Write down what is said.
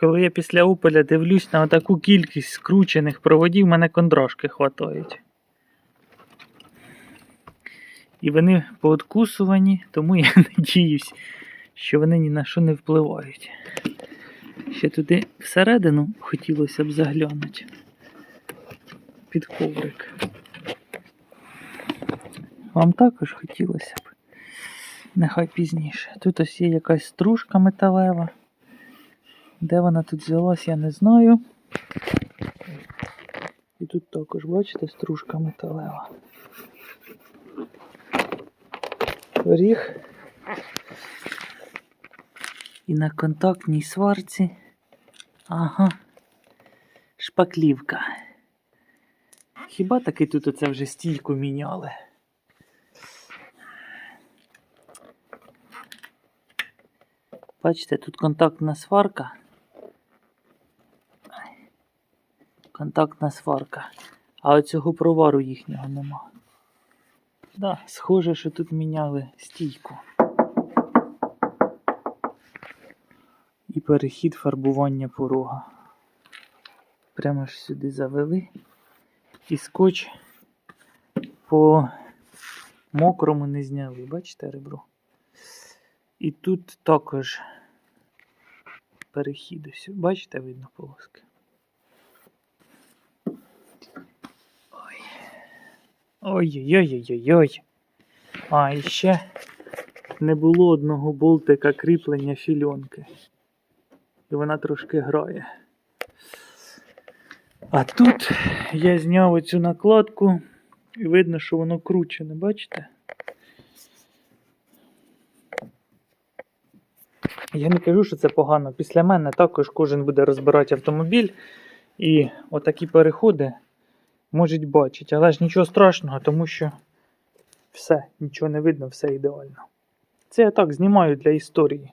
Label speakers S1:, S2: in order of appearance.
S1: Коли я після Опеля дивлюсь на таку кількість скручених проводів, мене кондрашки хватають. І вони пооткусувані, тому я надіюсь, що вони ні на що не впливають. Ще туди всередину хотілося б заглянути. Під коврик. Вам також хотілося б. Нехай пізніше. Тут ось є якась стружка металева. Де вона тут взялась, я не знаю. І тут також, бачите, стружка металева. Поріг. І на контактній сварці. Ага. Шпаклівка. Хіба таки тут оце вже стійку міняли? Бачите, тут контактна сварка. Контактна сварка. А оцього провару їхнього нема. Да, схоже, що тут міняли стійку. І перехід фарбування порога. Прямо ж сюди завели. І скотч по мокрому не зняли. Бачите ребро? І тут також перехід ось. Бачите, видно полоски. Ой-ой-ой-ой-ой. А, і ще не було одного болтика кріплення фільонки. І вона трошки грає. А тут я зняв оцю накладку і видно, що воно кручене, бачите? Я не кажу, що це погано. Після мене також кожен буде розбирати автомобіль. І отакі переходи можуть бачити. Але ж нічого страшного, тому що все, нічого не видно, все ідеально. Це я так знімаю для історії.